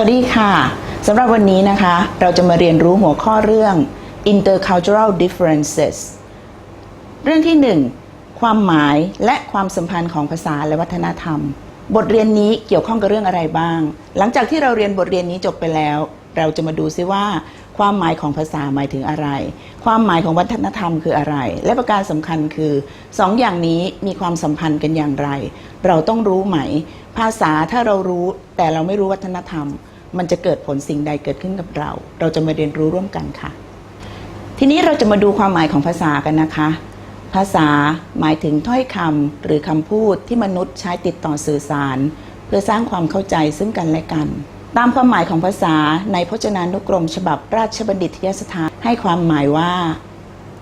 สวัสดีค่ะสำหรับวันนี้นะคะ เราจะมาเรียนรู้หัวข้อเรื่อง intercultural differences เรื่องที่ 1 ความหมายและความสัมพันธ์ของภาษาและวัฒนธรรม บทเรียนนี้เกี่ยวข้องกับเรื่องอะไรบ้าง หลังจากที่เราเรียนบทเรียนนี้จบไปแล้ว เราจะมาดูซิว่า ความหมายของภาษาหมายถึงอะไร ความหมายของวัฒนธรรมคืออะไร และประการสำคัญคือสองอย่างนี้มีความสัมพันธ์กันอย่างไร เราต้องรู้ไหม ภาษาถ้าเรารู้แต่เราไม่รู้วัฒนธรรม มันจะเกิดผลสิ่งใดเกิดขึ้นกับเรา เราจะมาเรียนรู้ร่วมกันค่ะ ทีนี้เราจะมาดูความหมายของภาษากันนะคะ ภาษาหมายถึงถ้อยคำหรือคำพูดที่มนุษย์ใช้ติดต่อสื่อสาร เพื่อสร้างความเข้าใจซึ่งกันและกัน ตามความหมายของภาษาในพจนานุกรม ฉบับราชบัณฑิตยสถานให้ความหมายว่า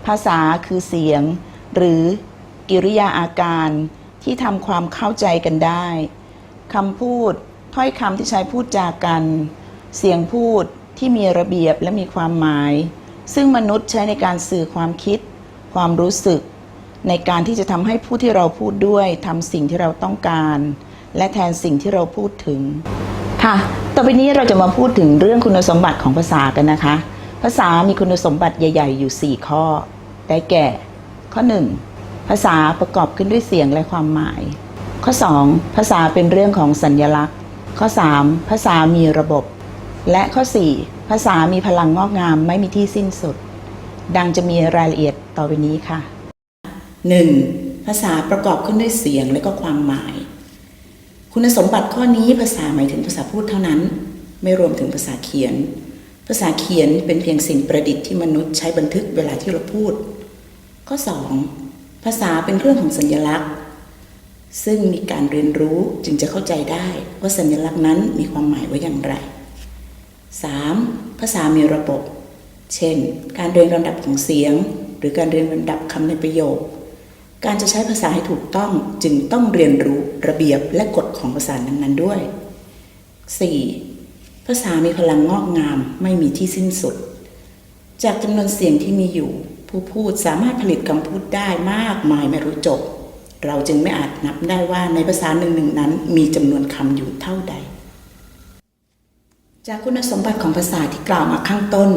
ภาษาคือเสียง หรือกิริยาอาการที่ทำความเข้าใจกันได้คำพูด ถ้อยคำที่ใช้พูดจากัน เสียงพูดที่มีระเบียบและมีความหมาย ซึ่งมนุษย์ใช้ในการสื่อความคิด ความรู้สึก ในการที่จะทำให้ผู้ที่เราพูดด้วยทำสิ่งที่เราต้องการ และแทนสิ่งที่เราพูดถึง ค่ะ ต่อไปนี้เราจะมาพูดถึงเรื่องคุณสมบัติของภาษากันนะคะ ภาษามีคุณสมบัติใหญ่ ๆ อยู่ 4 ข้อ ได้แก่ ข้อ 1 ภาษาประกอบขึ้นด้วยเสียงและความหมาย ข้อ 2 ภาษาเป็นเรื่องของสัญญลักษณ์ ข้อ 3 ภาษามีระบบ และข้อ 4 ภาษามีพลังงอกงามไม่มีที่สิ้นสุด ดังจะมีรายละเอียดต่อไปนี้ค่ะ 1. ภาษาประกอบขึ้นด้วยเสียงและก็ความหมาย คุณสมบัติข้อนี้ภาษาหมายถึงภาษาพูดเท่านั้น ไม่รวมถึงภาษาเขียน ภาษาเขียนเป็นเพียงสิ่งประดิษฐ์ที่มนุษย์ใช้บันทึกเวลาที่เราพูด ข้อ 2. ภาษาเป็นเครื่องของสัญลักษณ์ ซึ่งมีการเรียนรู้จึงจะเข้าใจได้ว่าสัญลักษณ์นั้นมีความหมายไว้อย่างไร 3. ภาษามีระบบ เช่น การเรียงลำดับของเสียง หรือการเรียงลำดับคำในประโยค การจะใช้ภาษาให้ถูกต้องจึงต้องเรียนรู้ระเบียบและกฎของภาษานั้นๆด้วย 4. ภาษามีพลังงอกงามไม่มีที่สิ้นสุด จากจำนวนเสียงที่มีอยู่ ผู้พูดสามารถผลิตคำพูดได้มากมายไม่รู้จบ เราจึงไม่อาจนับได้ว่าในภาษาหนึ่งๆนั้น มีจำนวนคำอยู่เท่าใด จากคุณสมบัติของภาษาที่กล่าวมาข้างต้น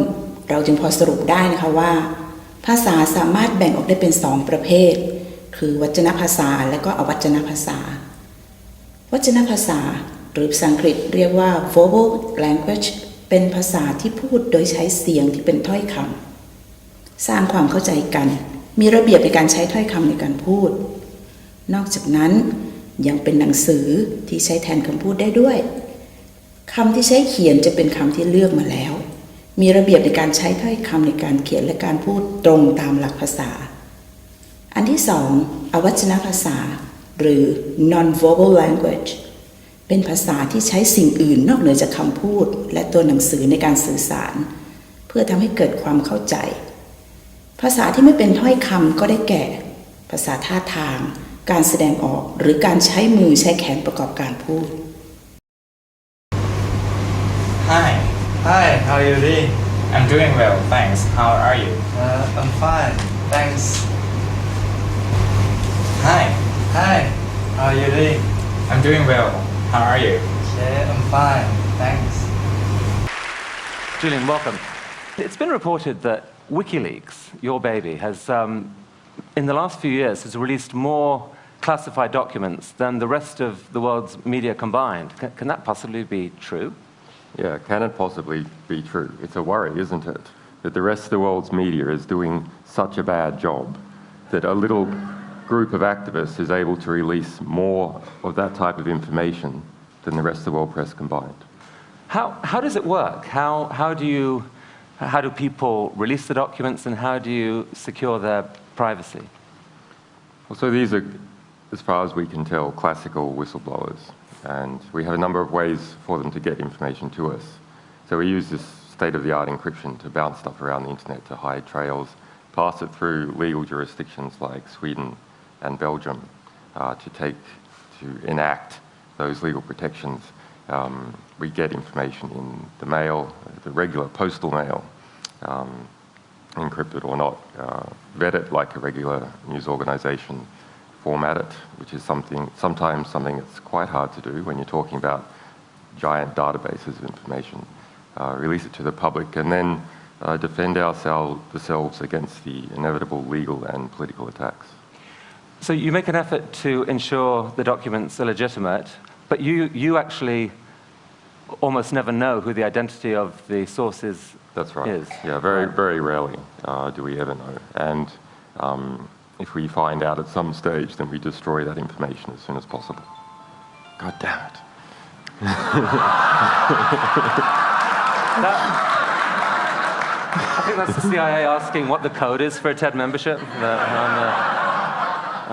เราจึงพอสรุปได้นะคะว่า ภาษาสามารถแบ่งออกได้เป็นสองประเภท คือวจนภาษาและก็อวัจนภาษาวจนภาษาหรือภาษาอังกฤษเรียกว่า verbal language เป็นภาษาที่พูดโดยใช้เสียงที่เป็นถ้อยคำสร้างความเข้าใจกัน มีระเบียบในการใช้ถ้อยคำในการพูด นอกจากนั้นยังเป็นหนังสือที่ใช้แทนคำพูดได้ด้วยคำที่ใช้เขียนจะเป็นคำที่เลือกมาแล้ว มีระเบียบในการใช้ถ้อยคำในการเขียนและการพูดตรงตามหลักภาษา อันที่สองอวัจนภาษา หรือ non-verbal language เป็นภาษาที่ใช้สิ่งอื่นนอกเหนือจากคำพูด และตัวหนังสือในการสื่อสาร เพื่อทำให้เกิดความเข้าใจ ภาษาที่ไม่เป็นถ้อยคำก็ได้แก่ ภาษาท่าทาง การแสดงออกหรือการใช้มือใช้แขนประกอบการพูด Hi. Hi, how are you doing? I'm doing well, thanks. How are you? Uh, I'm fine, thanks. Hi. Hi, how are you doing? I'm doing well. How are you? Yeah, I'm fine, thanks. Julian, welcome. It's been reported that WikiLeaks, your baby, has, um, in the last few years, has released more classified documents than the rest of the world's media combined. Can, can that possibly be true? Yeah, can it possibly be true? It's a worry, isn't it? That the rest of the world's media is doing such a bad job that a little group of activists is able to release more of that type of information than the rest of the world press combined. How, how does it work? How, how, do you, how do people release the documents and how do you secure their privacy? Well, so these are, as far as we can tell, classical whistleblowers. And we have a number of ways for them to get information to us. So we use this state-of-the-art encryption to bounce stuff around the internet to hide trails, pass it through legal jurisdictions like Sweden and Belgium uh, to take, to enact those legal protections. Um, we get information in the mail, the regular postal mail, um, encrypted or not, uh, vet it like a regular news organization, format it, which is something sometimes something that's quite hard to do when you're talking about giant databases of information, uh, release it to the public, and then uh, defend ourselves ourselves against the inevitable legal and political attacks. So you make an effort to ensure the documents are legitimate, but you, you actually almost never know who the identity of the source is. That's right. Is. Yeah, very, very rarely uh, do we ever know. And um, if we find out at some stage, then we destroy that information as soon as possible. God damn it. I think that's the CIA asking what the code is for a TED membership. The-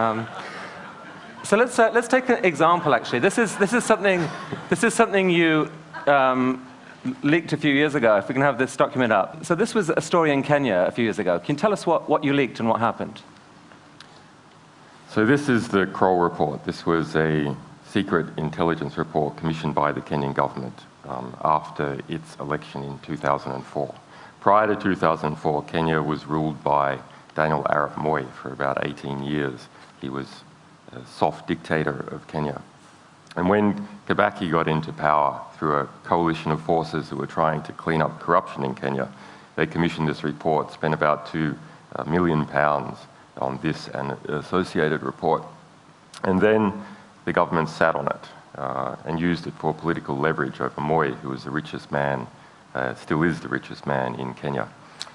um, so let's, uh, let's take an example, actually. This is, this is, something, this is something you um, leaked a few years ago, if we can have this document up. So this was a story in Kenya a few years ago. Can you tell us what, what you leaked and what happened? So this is the Kroll report. This was a secret intelligence report commissioned by the Kenyan government um, after its election in 2004. Prior to 2004, Kenya was ruled by Daniel Arap Moi for about 18 years. He was a soft dictator of Kenya. And when Kibaki got into power through a coalition of forces that were trying to clean up corruption in Kenya, they commissioned this report, spent about two uh, pounds on this and associated report. And then the government sat on it uh, and used it for political leverage over Moi, who was the richest man, uh, still is the richest man in Kenya.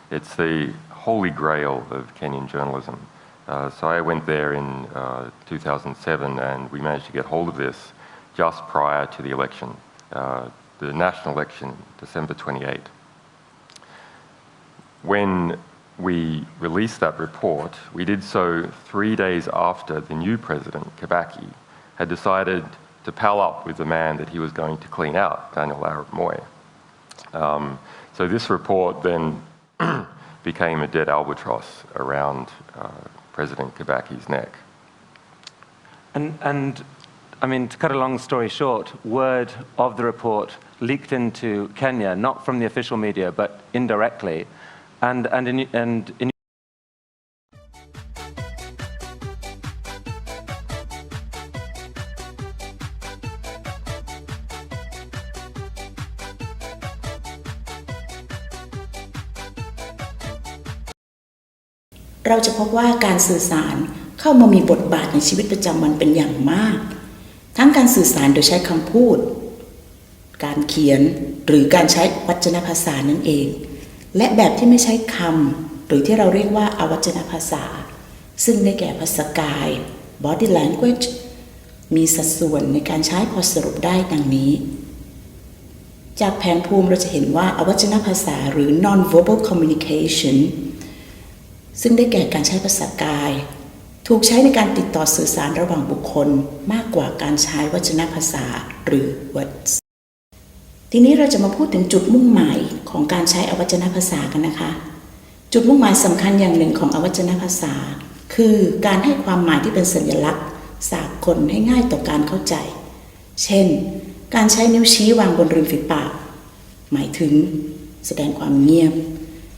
It's the holy grail of Kenyan journalism. Uh, so I went there in uh, 2007 and we managed to get hold of this just prior to the election, uh, the national election, December 28. When we released that report, we did so three days after the new president, Kibaki, had decided to pal up with the man that he was going to clean out, Daniel Arap Moi. Um, so this report then became a dead albatross around uh, President Kibaki's neck. And, and I mean, to cut a long story short, word of the report leaked into Kenya, not from the official media, but indirectly. And, and, in, and in เราจะพบว่าการสื่อสารเข้ามามีบทบาทในชีวิตประจำวันเป็นอย่างมาก ทั้งการสื่อสารโดยใช้คำพูด การเขียนหรือการใช้วัจนภาษานั่นเอง และแบบที่ไม่ใช้คำ หรือที่เราเรียกว่าอวัจนภาษา ซึ่งได้แก่ภาษากาย body language มีสัดส่วนในการใช้พอสรุปได้ดังนี้ จากแผนภูมิเราจะเห็นว่าอวัจนภาษาหรือ non-verbal communication ซึ่งได้แก่การใช้ภาษากาย ถูกใช้ในการติดต่อสื่อสารระหว่างบุคคลมากกว่าการใช้วจนภาษาหรือ words ทีนี้เราจะมาพูดถึงจุดมุ่งหมาย ของการใช้อวัจนภาษากันนะคะ จุดมุ่งหมายสำคัญอย่างหนึ่งของอวัจนภาษา คือการให้ความหมายที่เป็นสัญลักษณ์ สากลให้ง่ายต่อการเข้าใจ เช่น การใช้นิ้วชี้วางบนริมฝีปาก หมายถึง แสดงความเงียบ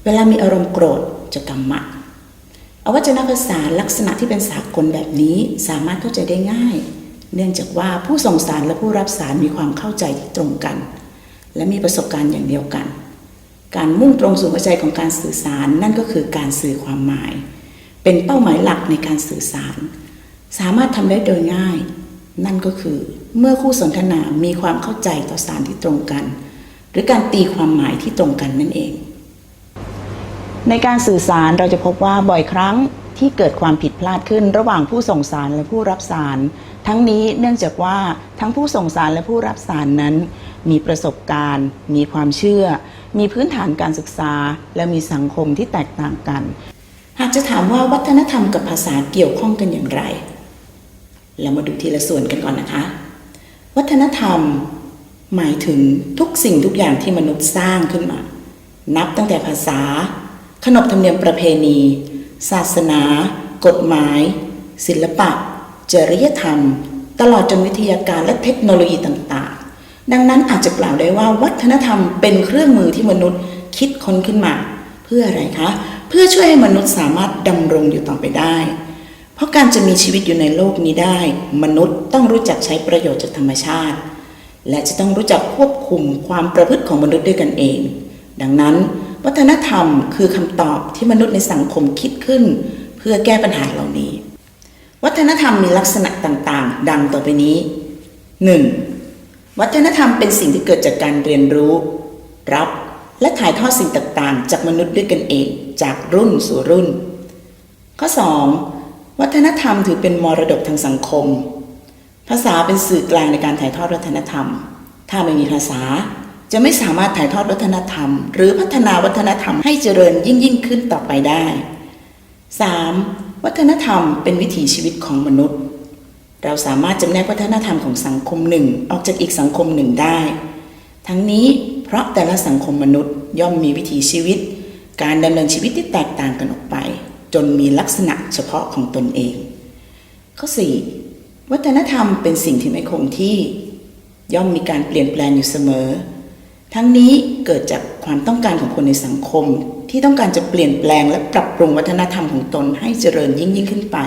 เวลามีอารมณ์โกรธจะกำมัดอวัจนภาษาลักษณะที่เป็นสากลแบบนี้สามารถเข้าใจได้ง่าย เนื่องจากว่าผู้ส่งสารและผู้รับสารมีความเข้าใจที่ตรงกัน และมีประสบการณ์อย่างเดียวกัน การมุ่งตรงสู่หัวใจของการสื่อสาร นั่นก็คือการสื่อความหมาย เป็นเป้าหมายหลักในการสื่อสาร สามารถทำได้โดยง่าย นั่นก็คือเมื่อคู่สนทนามีความเข้าใจต่อสารที่ตรงกัน หรือการตีความหมายที่ตรงกันนั่นเอง ในการสื่อสารเราจะพบว่าบ่อยครั้งที่เกิดความผิดพลาดขึ้นระหว่างผู้ส่งสารและผู้รับสาร ทั้งนี้เนื่องจากว่าทั้งผู้ส่งสารและผู้รับสารนั้น มีประสบการณ์ มีความเชื่อ มีพื้นฐานการศึกษา และมีสังคมที่แตกต่างกัน หากจะถามว่าวัฒนธรรมกับภาษาเกี่ยวข้องกันอย่างไร เรามาดูทีละส่วนกันก่อนนะคะ วัฒนธรรมหมายถึงทุกสิ่งทุกอย่างที่มนุษย์สร้างขึ้นมา นับตั้งแต่ภาษา ขนบธรรมเนียมประเพณี ศาสนา กฎหมาย ศิลปะ จริยธรรม ตลอดจนวิทยาการและเทคโนโลยีต่างๆ ดังนั้นอาจจะกล่าวได้ว่าวัฒนธรรมเป็นเครื่องมือที่มนุษย์คิดค้นขึ้นมา เพื่ออะไรคะ เพื่อช่วยให้มนุษย์สามารถดำรงอยู่ต่อไปได้ เพราะการจะมีชีวิตอยู่ในโลกนี้ได้ มนุษย์ต้องรู้จักใช้ประโยชน์จากธรรมชาติ และจะต้องรู้จักควบคุมความประพฤติของมนุษย์ด้วยกันเอง ดังนั้น วัฒนธรรมคือคำตอบที่มนุษย์ในสังคมคิดขึ้น เพื่อแก้ปัญหาเหล่านี้ วัฒนธรรมมีลักษณะต่างๆ ดังต่อไปนี้ 1. วัฒนธรรมเป็นสิ่งที่เกิดจากการเรียนรู้ รับและถ่ายทอดสิ่งต่างๆ จากมนุษย์ด้วยกันเอง จากรุ่นสู่รุ่น ข้อ 2. วัฒนธรรมถือเป็นมรดกทางสังคม ภาษาเป็นสื่อกลางในการถ่ายทอดวัฒนธรรม ถ้าไม่มีภาษาจะไม่สามารถถ่ายทอดวัฒนธรรม หรือพัฒนาวัฒนธรรมให้เจริญยิ่งยิ่งขึ้นต่อไปได้ 3. วัฒนธรรมเป็นวิถีชีวิตของมนุษย์ เราสามารถจำแนกวัฒนธรรมของสังคมหนึ่งออกจากอีกสังคมหนึ่งได้ ทั้งนี้เพราะแต่ละสังคมมนุษย์ย่อมมีวิถีชีวิต การดำเนินชีวิตที่แตกต่างกันออกไป จนมีลักษณะเฉพาะของตนเอง ข้อ 4. วัฒนธรรมเป็นสิ่งที่ไม่คงที่ ย่อมมีการเปลี่ยนแปลงอยู่เสมอ ทั้งนี้เกิดจากความต้องการของคนในสังคม ที่ต้องการจะเปลี่ยนแปลงและปรับปรุงวัฒนธรรมของตนให้เจริญยิ่งยิ่งขึ้นไป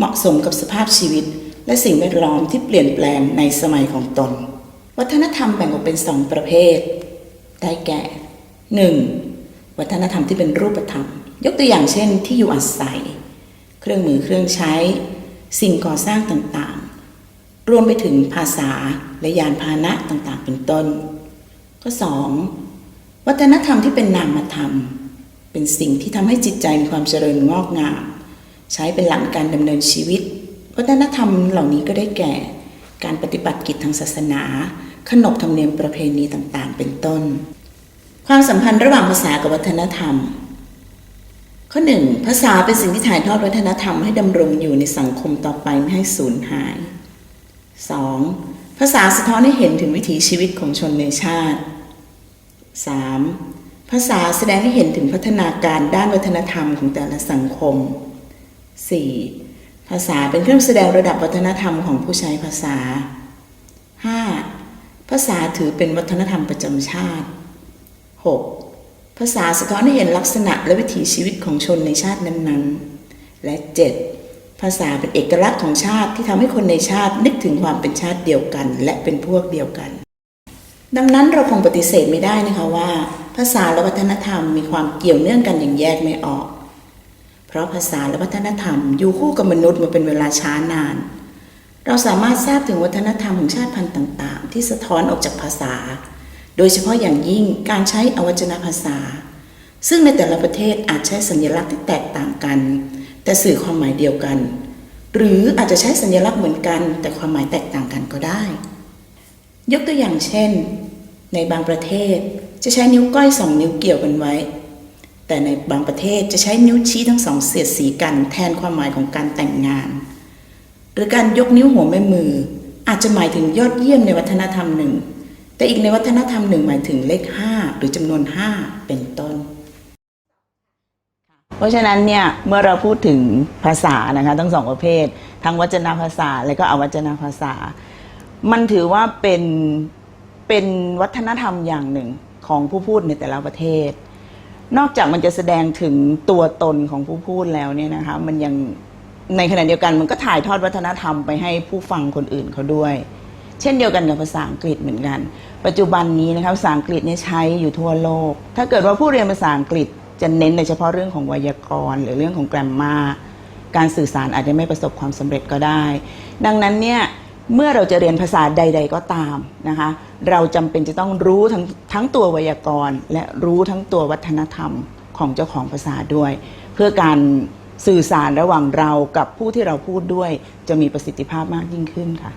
เหมาะสมกับสภาพชีวิต และสิ่งแวดล้อมที่เปลี่ยนแปลงในสมัยของตน วัฒนธรรมแบ่งออกเป็นสองประเภท ได้แก่ 1. วัฒนธรรมที่เป็นรูปธรรม ยกตัวอย่างเช่น ที่อยู่อาศัย เครื่องมือเครื่องใช้ สิ่งก่อสร้างต่างๆ รวมไปถึงภาษาและยานพาหนะต่างๆ เป็นต้น ข้อ 2. วัฒนธรรมที่เป็นนามธรรม เป็นสิ่งที่ทำให้จิตใจมีความเจริญงอกงาม ใช้เป็นหลักการดำเนินชีวิต วัฒนธรรมเหล่านี้ก็ได้แก่ การปฏิบัติกิจทางศาสนา ขนบธรรมเนียมประเพณีต่างๆ เป็นต้น ความสัมพันธ์ระหว่างภาษากับวัฒนธรรม ข้อหนึ่งภาษาเป็นสิ่งที่ถ่ายทอดวัฒนธรรมให้ดำรงอยู่ในสังคมต่อไปไม่ให้สูญหาย 2. ภาษาสะท้อนให้เห็นถึงวิถีชีวิตของชนในชาติ 3. ภาษาแสดงให้เห็นถึงพัฒนาการด้านวัฒนธรรมของแต่ละสังคม 4. ภาษาเป็นเครื่องแสดงระดับวัฒนธรรมของผู้ใช้ภาษา 5. ภาษาถือเป็นวัฒนธรรมประจำชาติ 6. ภาษาสะท้อนให้เห็นลักษณะและวิถีชีวิตของชนในชาตินั้นๆ และ 7. ภาษาเป็นเอกลักษณ์ของชาติที่ทำให้คนในชาตินึกถึงความเป็นชาติเดียวกัน และเป็นพวกเดียวกัน ดังนั้นเราคงปฏิเสธไม่ได้นะคะว่า ภาษาและวัฒนธรรมมีความเกี่ยวเนื่องกันอย่างแยกไม่ออก เพราะภาษาและวัฒนธรรมอยู่คู่กับมนุษย์มาเป็นเวลาช้านาน เราสามารถทราบถึงวัฒนธรรมของชาติพันธุ์ต่างๆ ที่สะท้อนออกจากภาษา โดยเฉพาะอย่างยิ่งการใช้อวัจนภาษา ซึ่งในแต่ละประเทศอาจใช้สัญลักษณ์ที่แตกต่างกัน แต่สื่อความหมายเดียวกัน หรืออาจจะใช้สัญลักษณ์เหมือนกัน แต่ความหมายแตกต่างกันก็ได้ ยกตัวอย่างเช่น ในบางประเทศจะใช้นิ้วก้อยสองนิ้วเกี่ยวกันไว้ แต่ในบางประเทศจะใช้นิ้วชี้ทั้งสองเสียดสีกันแทนความหมายของการแต่งงาน หรือการยกนิ้วหัวแม่มือ อาจจะหมายถึงยอดเยี่ยมในวัฒนธรรมหนึ่ง แต่อีกในวัฒนธรรมหนึ่งหมายถึงเลข 5 หรือจำนวน 5 เป็นต้น เพราะฉะนั้นเนี่ยเมื่อเราพูดถึงภาษานะคะทั้งสองประเภท ทั้งวจนภาษาและก็อวจนภาษา มันถือว่าเป็นเป็นวัฒนธรรมอย่างหนึ่งของผู้พูดในแต่ละประเทศ นอกจากมันจะแสดงถึงตัวตนของผู้พูดแล้วเนี่ยนะคะ มันยังในขณะเดียวกันมันก็ถ่ายทอดวัฒนธรรมไปให้ผู้ฟังคนอื่นเขาด้วย เช่นเดียวกันกับภาษาอังกฤษเหมือนกัน ปัจจุบันนี้นะคะภาษาอังกฤษเนี่ยใช้อยู่ทั่วโลก ถ้าเกิดว่าผู้เรียนภาษาอังกฤษจะเน้นในเฉพาะเรื่องของไวยากรณ์ หรือเรื่องของแกรมมาการสื่อสารอาจจะไม่ประสบความสำเร็จก็ได้ ดังนั้นเนี่ย เมื่อเราจะเรียนภาษาใด ๆ ก็ตามนะคะ เราจำเป็นจะต้องรู้ทั้งทั้งตัวไวยากรณ์ และรู้ทั้งตัววัฒนธรรมของเจ้าของภาษาด้วย เพื่อการสื่อสารระหว่างเรากับผู้ที่เราพูดด้วย จะมีประสิทธิภาพมากยิ่งขึ้นค่ะ